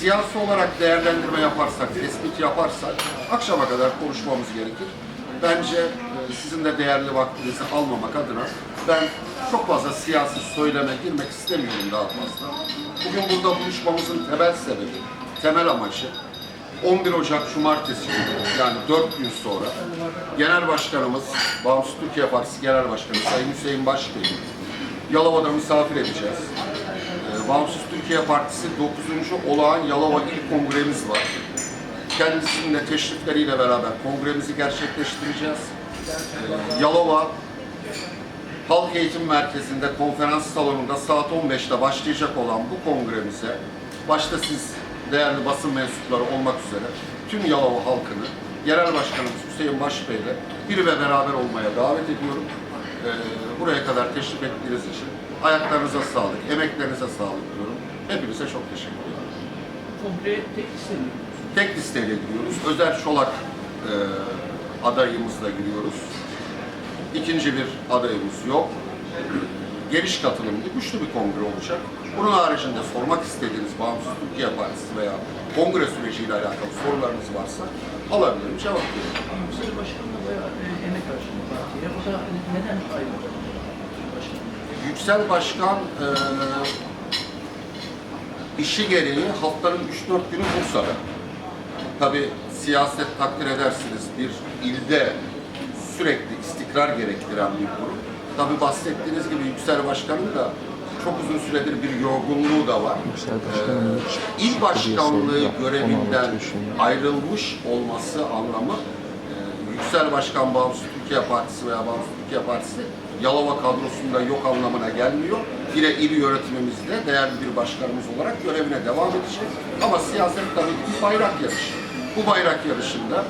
siyasi olarak değerlendirme yaparsak, tespit yaparsak akşama kadar konuşmamız gerekir. Bence e, sizin de değerli vaktinizi almamak adına ben çok fazla siyasi söyleme girmek istemiyorum daha fazla. Bugün burada buluşmamızın temel sebebi, temel amacı 11 Ocak Cumartesi günü yani 4 gün sonra Genel Başkanımız, Bağımsız Türkiye Partisi Genel Başkanı Sayın Hüseyin Başbey'i Yalova'da misafir edeceğiz. Bağımsız Türkiye Partisi 9. Olağan Yalova İl Kongremiz var. Kendisinin teşrifleriyle beraber kongremizi gerçekleştireceğiz. Ee, Yalova Halk Eğitim Merkezi'nde konferans salonunda saat 15'te başlayacak olan bu kongremize başta siz değerli basın mensupları olmak üzere tüm Yalova halkını Genel Başkanımız Hüseyin Başbey ile bir ve beraber olmaya davet ediyorum. Ee, buraya kadar teşrif ettiğiniz için ayaklarınıza sağlık, emeklerinize sağlık diyorum. Hepinize çok teşekkür ederim. Kongre tek istemiyor. Tek listeyle giriyoruz. Özer Çolak e, adayımızla giriyoruz. İkinci bir adayımız yok. Geniş katılımlı, güçlü bir kongre olacak. Bunun haricinde sormak istediğiniz Bağımsız Türkiye Partisi veya kongre süreciyle alakalı sorularınız varsa alabilirim, cevap veririm. Yüksel Başkan'la bayağı e, emek harcadı partiye. Neden ayrıldı? Yüksel Başkan e, işi gereği haftanın 3-4 günü Bursa'da. Tabi siyaset takdir edersiniz bir ilde sürekli istikrar gerektiren bir durum. Tabi bahsettiğiniz gibi Yüksel Başkan'ın da çok uzun süredir bir yorgunluğu da var. Ee, il başkanlığı yaptı, görevinden 16 yaşında. ayrılmış olması anlamı Yüksel Başkan Bağımsız Türkiye Partisi veya Bağımsız Türkiye Partisi Yalova kadrosunda yok anlamına gelmiyor. Yine il yönetimimizde değerli bir başkanımız olarak görevine devam edecek. Ama siyaset tabii ki bayrak yarışı. Bu bayrak yarışında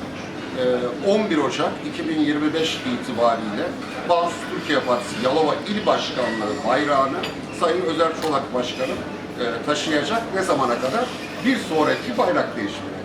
e, 11 Ocak 2025 itibariyle Bağımsız Türkiye Partisi Yalova İl Başkanlığı bayrağını Sayın Özer Çolak Başkanım e, taşıyacak. Ne zamana kadar? Bir sonraki bayrak değişimine.